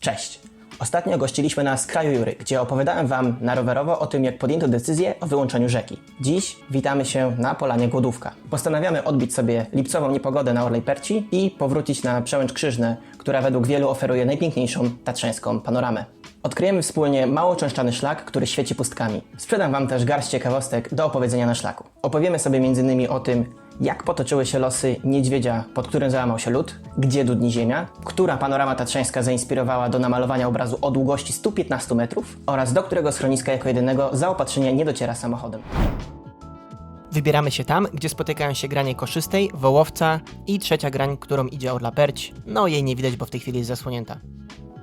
Cześć! Ostatnio gościliśmy na skraju Jury, gdzie opowiadałem Wam na rowerowo o tym, jak podjęto decyzję o wyłączeniu rzeki. Dziś witamy się na Polanie Głodówka. Postanawiamy odbić sobie lipcową niepogodę na Orlej Perci i powrócić na Przełęcz Krzyżne, która według wielu oferuje najpiękniejszą tatrzańską panoramę. Odkryjemy wspólnie mało częszczany szlak, który świeci pustkami. Sprzedam Wam też garść ciekawostek do opowiedzenia na szlaku. Opowiemy sobie m.in. o tym, jak potoczyły się losy niedźwiedzia, pod którym załamał się lód, gdzie dudni ziemia, która panorama tatrzańska zainspirowała do namalowania obrazu o długości 115 metrów oraz do którego schroniska jako jedynego zaopatrzenie nie dociera samochodem. Wybieramy się tam, gdzie spotykają się granie koszystej, wołowca i trzecia grań, którą idzie Orla Perć. No jej nie widać, bo w tej chwili jest zasłonięta.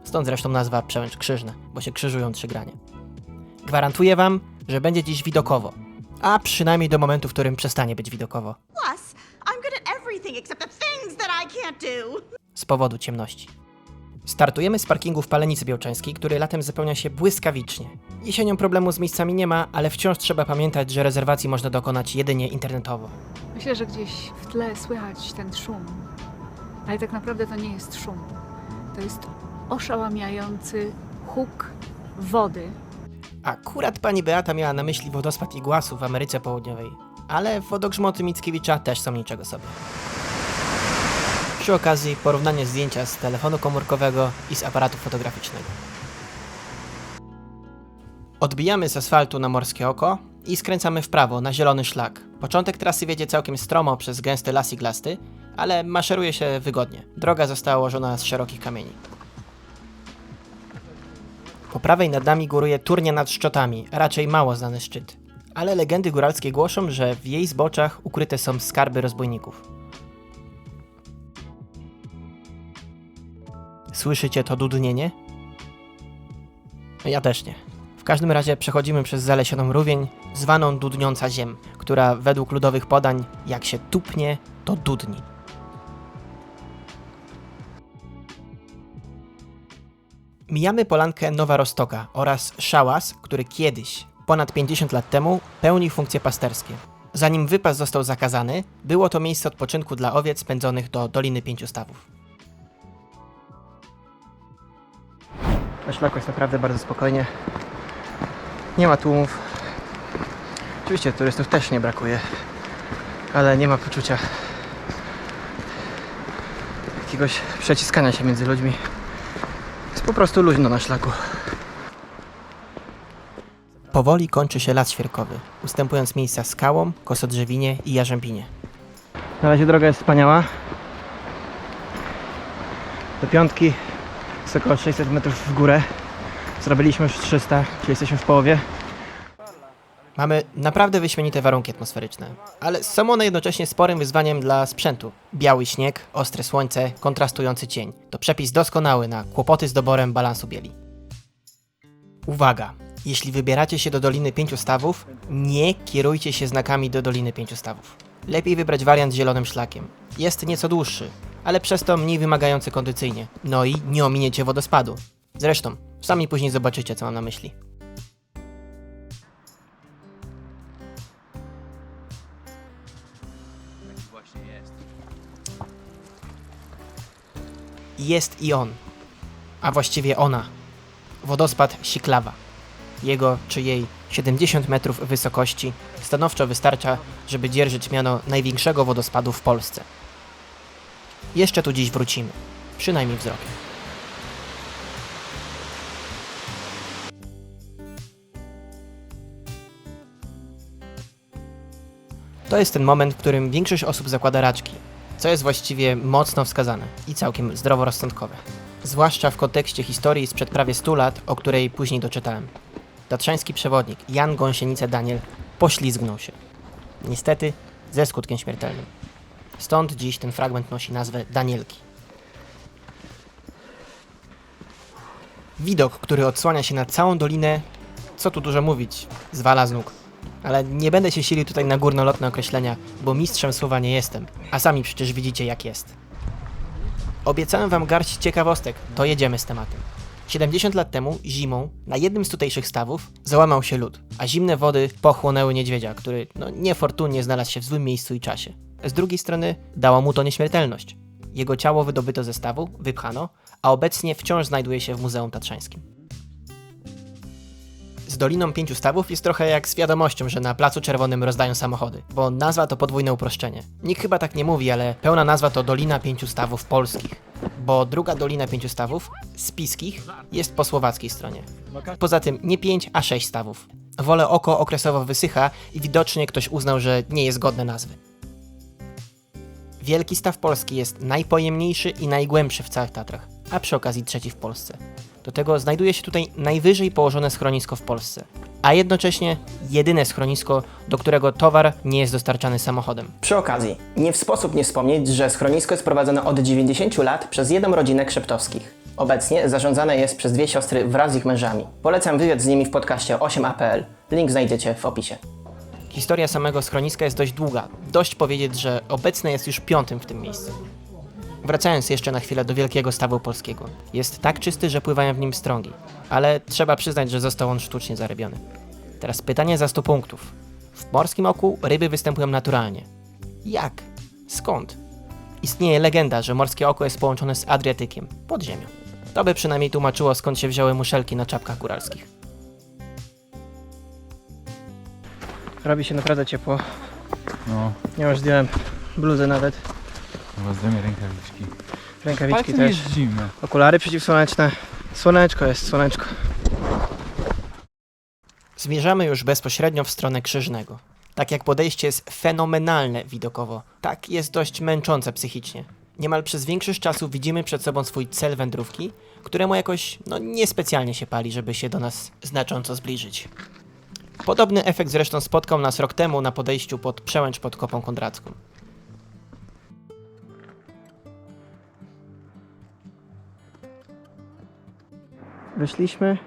Stąd zresztą nazwa Przełęcz Krzyżne, bo się krzyżują trzy granie. Gwarantuję wam, że będzie dziś widokowo. A przynajmniej do momentu, w którym przestanie być widokowo. Plus, I'm good at everything except the things that I can't do. z powodu ciemności. Startujemy z parkingu w Palenicy Białczańskiej, który latem zapełnia się błyskawicznie. Jesienią problemu z miejscami nie ma, ale wciąż trzeba pamiętać, że rezerwacji można dokonać jedynie internetowo. Myślę, że gdzieś w tle słychać ten szum. Ale tak naprawdę to nie jest szum. To jest oszałamiający huk wody. Akurat pani Beata miała na myśli wodospad Iguasu w Ameryce Południowej, ale wodogrzmoty Mickiewicza też są niczego sobie. Przy okazji porównanie zdjęcia z telefonu komórkowego i z aparatu fotograficznego. Odbijamy z asfaltu na Morskie Oko i skręcamy w prawo na zielony szlak. Początek trasy wiedzie całkiem stromo przez gęsty las iglasty, ale maszeruje się wygodnie. Droga została ułożona z szerokich kamieni. Po prawej nad nami góruje turnia nad Szczotami, raczej mało znany szczyt. Ale legendy góralskie głoszą, że w jej zboczach ukryte są skarby rozbójników. Słyszycie to dudnienie? Ja też nie. W każdym razie przechodzimy przez zalesioną rówień, zwaną Dudniąca Ziem, która według ludowych podań, jak się tupnie, to dudni. Mijamy polankę Nowa Rostoka oraz szałas, który kiedyś, ponad 50 lat temu, pełnił funkcje pasterskie. Zanim wypas został zakazany, było to miejsce odpoczynku dla owiec pędzonych do Doliny Pięciu Stawów. Na szlaku jest naprawdę bardzo spokojnie. Nie ma tłumów. Oczywiście turystów też nie brakuje, ale nie ma poczucia jakiegoś przeciskania się między ludźmi. Po prostu luźno na szlaku. Powoli kończy się las świerkowy, ustępując miejsca skałom, kosodrzewinie i jarzębinie. Na razie droga jest wspaniała. Do piątki jest około 600 metrów w górę. Zrobiliśmy już 300, czyli jesteśmy w połowie. Mamy naprawdę wyśmienite warunki atmosferyczne, ale są one jednocześnie sporym wyzwaniem dla sprzętu. Biały śnieg, ostre słońce, kontrastujący cień. To przepis doskonały na kłopoty z doborem balansu bieli. Uwaga! Jeśli wybieracie się do Doliny Pięciu Stawów, nie kierujcie się znakami do Doliny Pięciu Stawów. Lepiej wybrać wariant z zielonym szlakiem. Jest nieco dłuższy, ale przez to mniej wymagający kondycyjnie. No i nie ominiecie wodospadu. Zresztą, sami później zobaczycie, co mam na myśli. Jest i on, a właściwie ona. Wodospad Siklawa. Jego czy jej 70 metrów wysokości stanowczo wystarcza, żeby dzierżyć miano największego wodospadu w Polsce. Jeszcze tu dziś wrócimy, przynajmniej wzrokiem. To jest ten moment, w którym większość osób zakłada raczki, co jest właściwie mocno wskazane i całkiem zdroworozsądkowe. Zwłaszcza w kontekście historii sprzed prawie 100 lat, o której później doczytałem. Tatrzański przewodnik Jan Gąsienica Daniel poślizgnął się. Niestety ze skutkiem śmiertelnym. Stąd dziś ten fragment nosi nazwę Danielki. Widok, który odsłania się na całą dolinę, co tu dużo mówić, zwala z nóg. Ale nie będę się silił tutaj na górnolotne określenia, bo mistrzem słowa nie jestem, a sami przecież widzicie jak jest. Obiecałem wam garść ciekawostek, to jedziemy z tematem. 70 lat temu, zimą, na jednym z tutejszych stawów załamał się lód, a zimne wody pochłonęły niedźwiedzia, który no, niefortunnie znalazł się w złym miejscu i czasie. Z drugiej strony dało mu to nieśmiertelność. Jego ciało wydobyto ze stawu, wypchano, a obecnie wciąż znajduje się w Muzeum Tatrzańskim. Z Doliną Pięciu Stawów jest trochę jak z wiadomością, że na Placu Czerwonym rozdają samochody, bo nazwa to podwójne uproszczenie. Nikt chyba tak nie mówi, ale pełna nazwa to Dolina Pięciu Stawów Polskich, bo druga Dolina Pięciu Stawów, Spiskich, jest po słowackiej stronie. Poza tym nie pięć, a sześć stawów. Wolę oko okresowo wysycha i widocznie ktoś uznał, że nie jest godne nazwy. Wielki Staw Polski jest najpojemniejszy i najgłębszy w całych Tatrach, a przy okazji trzeci w Polsce. Do tego znajduje się tutaj najwyżej położone schronisko w Polsce, a jednocześnie jedyne schronisko, do którego towar nie jest dostarczany samochodem. Przy okazji, nie w sposób nie wspomnieć, że schronisko jest prowadzone od 90 lat przez jedną rodzinę Krzeptowskich. Obecnie zarządzane jest przez dwie siostry wraz z ich mężami. Polecam wywiad z nimi w podcaście 8apl. Link znajdziecie w opisie. Historia samego schroniska jest dość długa. Dość powiedzieć, że obecne jest już piątym w tym miejscu. Wracając jeszcze na chwilę do Wielkiego Stawu Polskiego. Jest tak czysty, że pływają w nim strągi. Ale trzeba przyznać, że został on sztucznie zarybiony. Teraz pytanie za 100 punktów. W morskim oku ryby występują naturalnie. Jak? Skąd? Istnieje legenda, że morskie oko jest połączone z Adriatykiem, pod ziemią. To by przynajmniej tłumaczyło, skąd się wzięły muszelki na czapkach góralskich. Robi się naprawdę ciepło. No, Ja już zdjąłem bluzę nawet, chyba rękawiczki. rękawiczki Palcem też, jest zimne. okulary przeciwsłoneczne. Słoneczko jest, słoneczko. Zmierzamy już bezpośrednio w stronę Krzyżnego. Tak jak podejście jest fenomenalne widokowo, tak jest dość męczące psychicznie. Niemal przez większość czasu widzimy przed sobą swój cel wędrówki, któremu jakoś no niespecjalnie się pali, żeby się do nas znacząco zbliżyć. Podobny efekt zresztą spotkał nas rok temu na podejściu pod przełęcz pod Kopą Kondracką. Wyszliśmy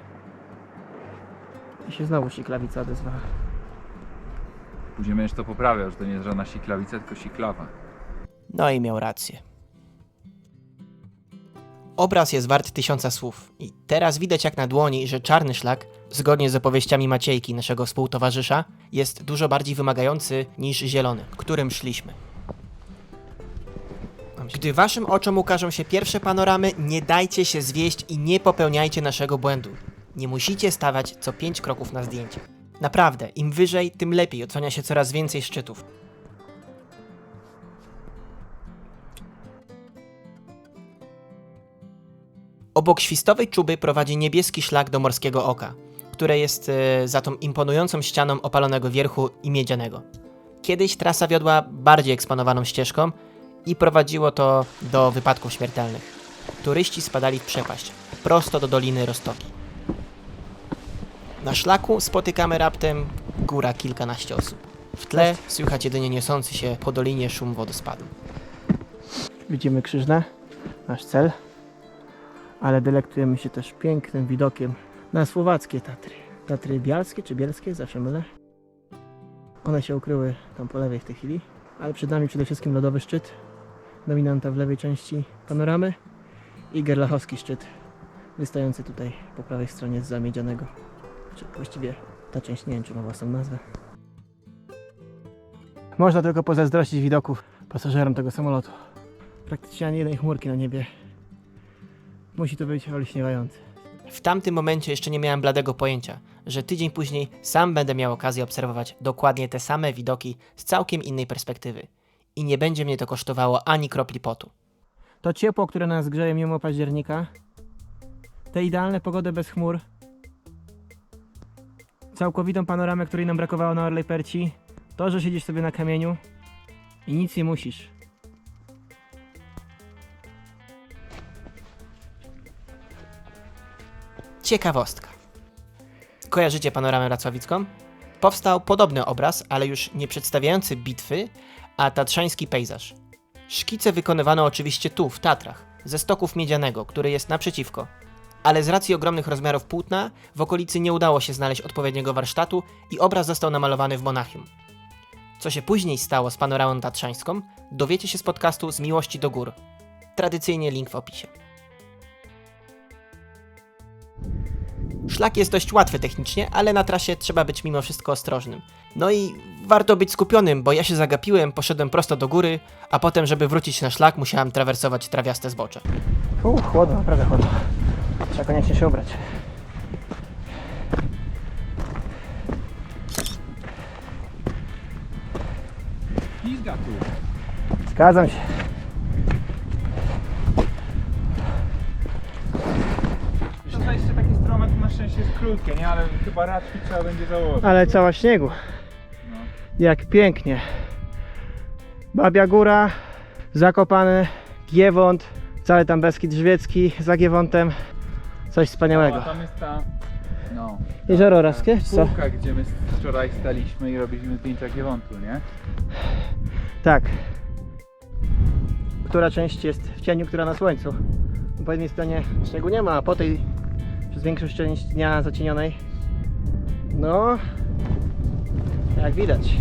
i się znowu siklawica odezwała. Później będziesz to poprawiał, że to nie jest żadna siklawica, tylko siklawa. No i miał rację. Obraz jest wart tysiąca słów. I teraz widać jak na dłoni, że czarny szlak, zgodnie z opowieściami Maciejki, naszego współtowarzysza, jest dużo bardziej wymagający niż zielony, którym szliśmy. Gdy waszym oczom ukażą się pierwsze panoramy, nie dajcie się zwieść i nie popełniajcie naszego błędu. Nie musicie stawać co pięć kroków na zdjęcie. Naprawdę, im wyżej, tym lepiej odsłania się coraz więcej szczytów. Obok świstowej czuby prowadzi niebieski szlak do Morskiego Oka, które jest e, za tą imponującą ścianą opalonego wierchu i miedzianego. Kiedyś trasa wiodła bardziej eksponowaną ścieżką i prowadziło to do wypadków śmiertelnych. Turyści spadali w przepaść, prosto do Doliny Roztoki. Na szlaku spotykamy raptem góra kilkanaście osób. W tle słychać jedynie niosący się po dolinie szum wodospadu. Widzimy Krzyżne, nasz cel, ale delektujemy się też pięknym widokiem na słowackie Tatry. Tatry bialskie czy bielskie, zawsze mylę. One się ukryły tam po lewej w tej chwili, ale przed nami przede wszystkim lodowy szczyt, dominanta w lewej części panoramy i gerlachowski szczyt, wystający tutaj po prawej stronie z zamiedzianego. Czy właściwie ta część nie wiem, czy ma własną nazwę. Można tylko pozazdrościć widoków pasażerom tego samolotu. Praktycznie ani jednej chmurki na niebie. Musi to być olśniewające. W tamtym momencie jeszcze nie miałem bladego pojęcia, że tydzień później sam będę miał okazję obserwować dokładnie te same widoki z całkiem innej perspektywy. I nie będzie mnie to kosztowało ani kropli potu. To ciepło, które nas grzeje mimo października, te idealne pogody bez chmur, całkowitą panoramę, której nam brakowało na Orlej Perci, to, że siedzisz sobie na kamieniu i nic nie musisz. Ciekawostka. Kojarzycie panoramę racławicką? Powstał podobny obraz, ale już nie przedstawiający bitwy, a tatrzański pejzaż. Szkice wykonywano oczywiście tu, w Tatrach, ze stoków miedzianego, który jest naprzeciwko. Ale z racji ogromnych rozmiarów płótna, w okolicy nie udało się znaleźć odpowiedniego warsztatu i obraz został namalowany w Monachium. Co się później stało z panoramą tatrzańską, dowiecie się z podcastu Z Miłości do Gór. Tradycyjnie link w opisie. Szlak jest dość łatwy technicznie, ale na trasie trzeba być mimo wszystko ostrożnym. No i warto być skupionym, bo ja się zagapiłem, poszedłem prosto do góry, a potem, żeby wrócić na szlak, musiałem trawersować trawiaste zbocze. Uuu, chłodno, naprawdę chłodno. Trzeba koniecznie się ubrać. Pizga tu. Zgadzam się. To jeszcze taki stromek na szczęście jest krótkie, nie? Ale chyba raczki trzeba będzie założyć. Ale cała śniegu. No. Jak pięknie. Babia Góra, Zakopane, Giewont, cały tam Beskid Żywiecki za Giewontem. Coś wspaniałego. A tam jest ta... No. Jezioro Raskie, co? Półka, gdzie my wczoraj staliśmy i robiliśmy zdjęcia Giewontu, nie? Tak. Która część jest w cieniu, która na słońcu? Po jednej stronie śniegu nie ma, a po tej przez większość część dnia zacienionej. No, jak widać.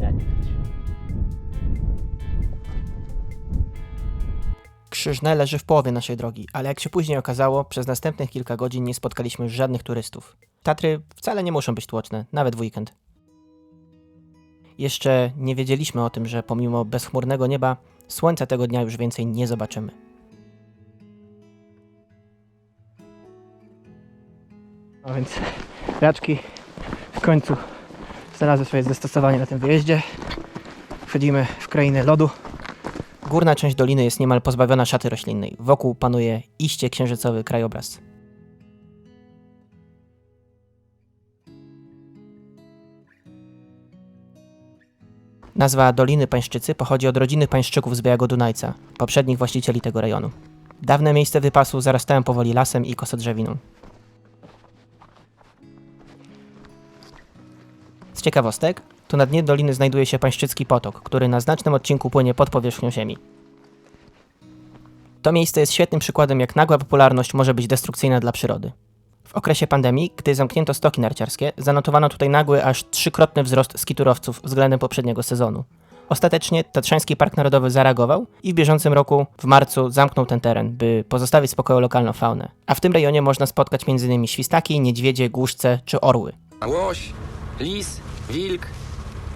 Jak widać. Krzyżne leży w połowie naszej drogi, ale jak się później okazało, przez następnych kilka godzin nie spotkaliśmy już żadnych turystów. Tatry wcale nie muszą być tłoczne, nawet w weekend. Jeszcze nie wiedzieliśmy o tym, że pomimo bezchmurnego nieba, słońca tego dnia już więcej nie zobaczymy. A więc raczki końcu znalazły swoje zastosowanie na tym wyjeździe. Wchodzimy w krainę lodu. Górna część doliny jest niemal pozbawiona szaty roślinnej. Wokół panuje iście księżycowy krajobraz. Nazwa Doliny Pańszczycy pochodzi od rodziny pańszczyków z Białego Dunajca, poprzednich właścicieli tego rejonu. Dawne miejsce wypasu zarastają powoli lasem i kosodrzewiną. Ciekawostek, tu na dnie doliny znajduje się Pańszczycki Potok, który na znacznym odcinku płynie pod powierzchnią ziemi. To miejsce jest świetnym przykładem, jak nagła popularność może być destrukcyjna dla przyrody. W okresie pandemii, gdy zamknięto stoki narciarskie, zanotowano tutaj nagły, aż trzykrotny wzrost skiturowców względem poprzedniego sezonu. Ostatecznie Tatrzański Park Narodowy zareagował i w bieżącym roku, w marcu, zamknął ten teren, by pozostawić spokoju lokalną faunę. A w tym rejonie można spotkać m.in. świstaki, niedźwiedzie, głuszce czy orły. Łoś, lis, wilk,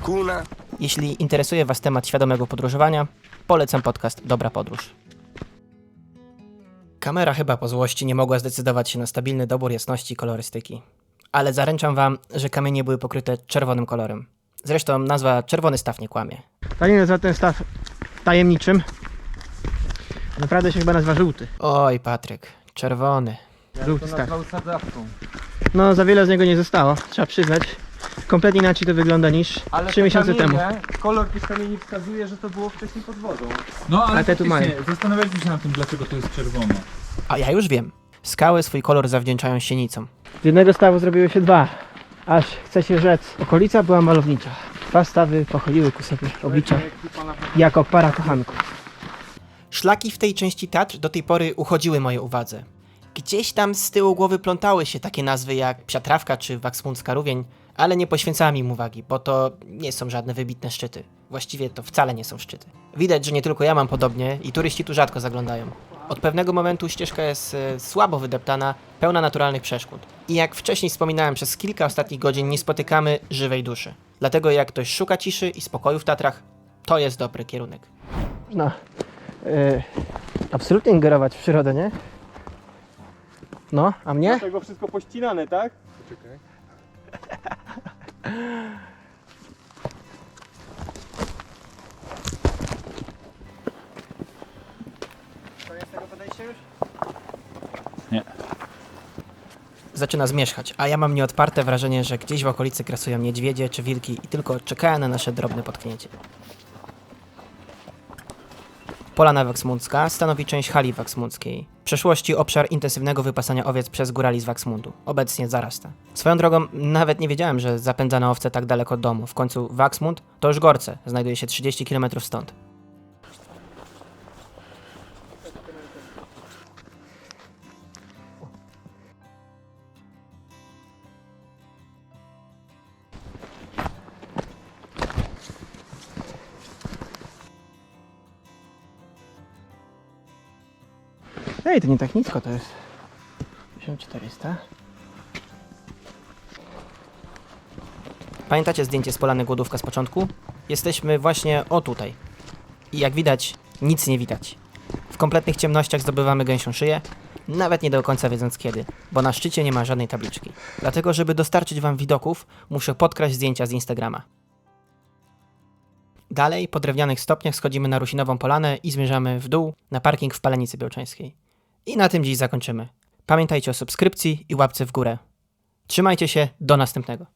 kuna. Jeśli interesuje Was temat świadomego podróżowania, polecam podcast Dobra Podróż. Kamera chyba po złości nie mogła zdecydować się na stabilny dobór jasności i kolorystyki. Ale zaręczam Wam, że kamienie były pokryte czerwonym kolorem. Zresztą nazwa czerwony staw nie kłamie. Pani nazywa ten staw tajemniczym. Naprawdę się chyba nazywa żółty. Oj, Patryk, czerwony. Żółty staw. nazwał sadzawką. No, za wiele z niego nie zostało, trzeba przyznać. Kompletnie inaczej to wygląda niż Ale 3 te miesiące temu. kamienie, kolor tych kamieni wskazuje, że to było wcześniej pod wodą. No ale A te tu faktycznie, mają. zastanawialiśmy się nad tym, dlaczego to jest czerwono. A ja już wiem. Skały swój kolor zawdzięczają sienicom. Z jednego stawu zrobiły się dwa. Aż chce się rzec. Okolica była malownicza. Dwa stawy pochyliły ku sobie oblicza jako para kochanków. Szlaki w tej części Tatr do tej pory uchodziły mojej uwadze. Gdzieś tam z tyłu głowy plątały się takie nazwy jak Psiatrawka czy Waksmundzka Rówień, ale nie poświęcałem im uwagi, bo to nie są żadne wybitne szczyty. Właściwie to wcale nie są szczyty. Widać, że nie tylko ja mam podobnie i turyści tu rzadko zaglądają. Od pewnego momentu ścieżka jest e, słabo wydeptana, pełna naturalnych przeszkód. I jak wcześniej wspominałem, przez kilka ostatnich godzin nie spotykamy żywej duszy. Dlatego jak ktoś szuka ciszy i spokoju w Tatrach, to jest dobry kierunek. Można e, absolutnie ingerować w przyrodę, nie? No, a mnie? Tego wszystko pościnane, tak? Zaczyna zmierzchać, a ja mam nieodparte wrażenie, że gdzieś w okolicy grasują niedźwiedzie czy wilki i tylko czekają na nasze drobne potknięcie. Polana Waksmundzka stanowi część hali waksmundzkiej. W przeszłości obszar intensywnego wypasania owiec przez górali z Waksmundu. Obecnie zarasta. Swoją drogą, nawet nie wiedziałem, że zapędzano owce tak daleko od domu. W końcu Waksmund to już Gorce, znajduje się 30 km stąd. Ej, to nie tak nisko to jest. 1400. Pamiętacie zdjęcie z polany głodówka z początku? Jesteśmy właśnie o tutaj. I jak widać, nic nie widać. W kompletnych ciemnościach zdobywamy gęsią szyję, nawet nie do końca wiedząc kiedy, bo na szczycie nie ma żadnej tabliczki. Dlatego, żeby dostarczyć wam widoków, muszę podkraść zdjęcia z Instagrama. Dalej, po drewnianych stopniach schodzimy na Rusinową Polanę i zmierzamy w dół na parking w Palenicy Białczańskiej. I na tym dziś zakończymy. Pamiętajcie o subskrypcji i łapce w górę. Trzymajcie się, do następnego.